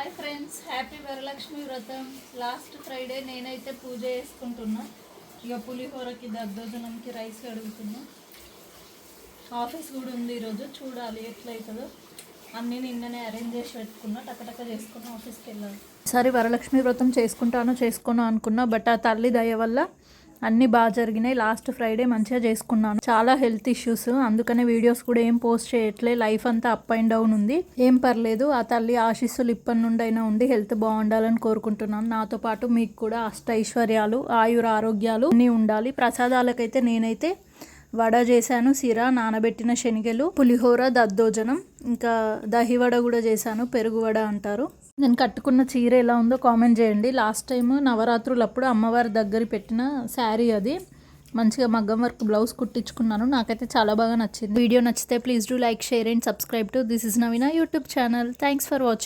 Hi friends happy Varalakshmi వ్రతం. Last Friday నేనైతే పూజ చేసుకుంటున్నా. ఇక పులిహోరకి దద్దోజనంకి రైస్ అడుగుతున్నా. ఆఫీస్ కూడా ఉంది ఈరోజు చూడాలి ఎట్లయితుందో. అన్నీ నిన్ననే అరేంజ్ చేసి పెట్టుకున్నా టకటక చేసుకున్నా ఆఫీస్కి వెళ్ళాలి. సరే వరలక్ష్మి వ్రతం చేసుకుంటాను చేసుకున్నాను అనుకున్నా బట్ ఆ తల్లి దయ వల్ల అన్నీ బాగా జరిగినాయి. లాస్ట్ ఫ్రైడే మంచిగా చేసుకున్నాను. చాలా హెల్త్ ఇష్యూస్. అందుకనే వీడియోస్ కూడా ఏం పోస్ట్ చేయట్లే. లైఫ్ అంతా అప్ అండ్ డౌన్ ఉంది. ఏం పర్లేదు. ఆ తల్లి ఆశీస్సులు ఇప్పటి నుండి అయినా ఉండి హెల్త్ బాగుండాలని కోరుకుంటున్నాను. నాతో పాటు మీకు కూడా అష్ట ఐశ్వర్యాలు ఆయుర ఆరోగ్యాలు అన్నీ ఉండాలి. ప్రసాదాలకైతే నేనైతే వడ చేశాను సిరా నానబెట్టిన శనగలు పులిహోర దద్దోజనం ఇంకా దహివడ కూడా చేశాను. పెరుగు వడ అంటారు. నేను కట్టుకున్న చీర ఎలా ఉందో కామెంట్ చేయండి. లాస్ట్ టైం నవరాత్రులప్పుడు అమ్మవారి దగ్గర పెట్టిన శారీ అది. మంచిగా మగ్గం వర్క్ బ్లౌజ్ కుట్టించుకున్నాను. నాకైతే చాలా బాగా నచ్చింది. వీడియో నచ్చితే please do like share and subscribe to this is Naveena YouTube channel. Thanks for watching